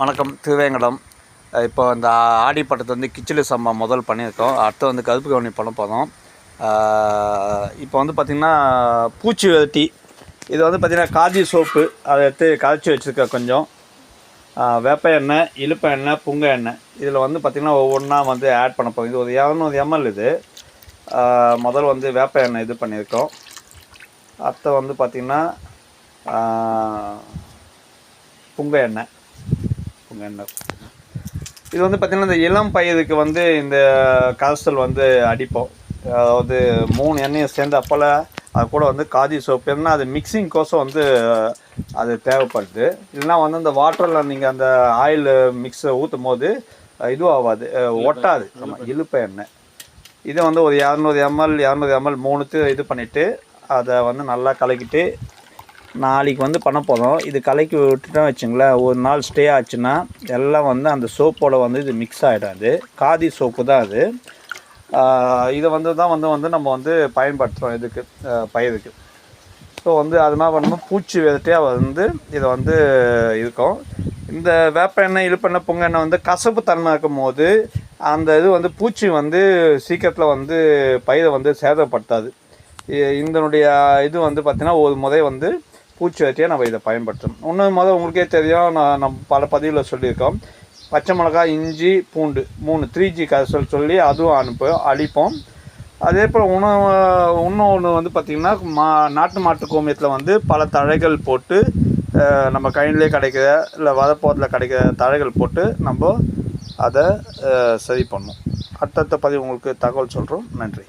வணக்கம் திருவேங்கடம். இப்போ இந்த ஆடி பட்டத்தை வந்து கிச்சிலி சம்பா முதல் பண்ணியிருக்கோம். அடுத்து வந்து கருப்பு கவனி பண்ண போதும் இப்போ வந்து பார்த்திங்கன்னா பூச்சி வெட்டி. இது வந்து பார்த்திங்கன்னா காதி சோப்பு. அதை எடுத்து கரைச்சி வச்சுருக்கேன் கொஞ்சம். வேப்ப எண்ணெய் இழுப்ப எண்ணெய் புங்க எண்ணெய். இதில் வந்து பார்த்திங்கன்னா ஒவ்வொன்றா வந்து ஆட் பண்ண போகும் இது ஒரு இரநூறு எம்எல் இது. முதல் வந்து வேப்ப எண்ணெய் இது பண்ணியிருக்கோம். அடுத்த வந்து பார்த்திங்கன்னா புங்க எண்ணெய். புங்க இது வந்து பார்த்திங்கன்னா இந்த இளம் பயிருக்கு வந்து இந்த கரைசல் வந்து அடிப்போம். அதாவது மூணு எண்ணெயை சேர்ந்து அப்போல அது கூட வந்து காதி சோப்பு. ஏன்னா அது மிக்சிங் கோசம் வந்து அது தேவைப்படுது. இல்லைன்னா வந்து அந்த வாட்டரில் நீங்கள் அந்த ஆயில் மிக்ஸை ஊற்றும் போது இதுவும் ஆகாது ஒட்டாது. ஆமாம் இழுப்ப எண்ணெய். இதை வந்து ஒரு இரநூறு எம்எல் இரநூறு எம்எல் மூணுத்து இது பண்ணிவிட்டு அதை வந்து நல்லா கலக்கிட்டு நாளைக்கு வந்து பண்ண போதும் இது கலக்கி விட்டுட்டோம் வச்சுங்களேன். ஒரு நாள் ஸ்டே ஆச்சுன்னா எல்லாம் வந்து அந்த சோப்போட வந்து இது மிக்ஸ் ஆகிடும் அது காதி சோப்பு தான் அது. இதை வந்து தான் வந்து வந்து நம்ம வந்து பயன்படுத்துகிறோம் இதுக்கு பயிருக்கு. ஸோ வந்து அது மாதிரி பூச்சி விரட்டியாக வந்து இதை வந்து இருக்கும். இந்த வேப்ப எண்ணெய் இழுப்பெண்ணெய் பொங்க எண்ணெய் வந்து கசப்பு தன்மை இருக்கும் போது அந்த இது வந்து பூச்சி வந்து சீக்கிரத்தில் வந்து பயிரை வந்து சேதப்படுத்தாது. இதனுடைய இது வந்து பார்த்திங்கன்னா ஒரு முறை வந்து பூச்சி வெட்டியாக நம்ம இதை பயன்படுத்தணும். இன்னும் முதல் உங்களுக்கே தெரியும் நான் நம்ம பல பதிவில் சொல்லியிருக்கோம். பச்சை மிளகாய் இஞ்சி பூண்டு மூணு த்ரீ ஜி கரைசல் சொல்லி அதுவும் அனுப்பு அழிப்போம். அதே போல் உணவு இன்னொன்று வந்து பார்த்திங்கன்னா மா நாட்டு மாட்டு கோமியத்தில் வந்து பல தழைகள் போட்டு நம்ம கையிலே கிடைக்கிற இல்லை வதப்போத்தில் கிடைக்கிற தழைகள் போட்டு நம்ம அதை சரி பண்ணும் அடுத்தடுத்த பதிவு உங்களுக்கு தகவல் சொல்கிறோம் நன்றி.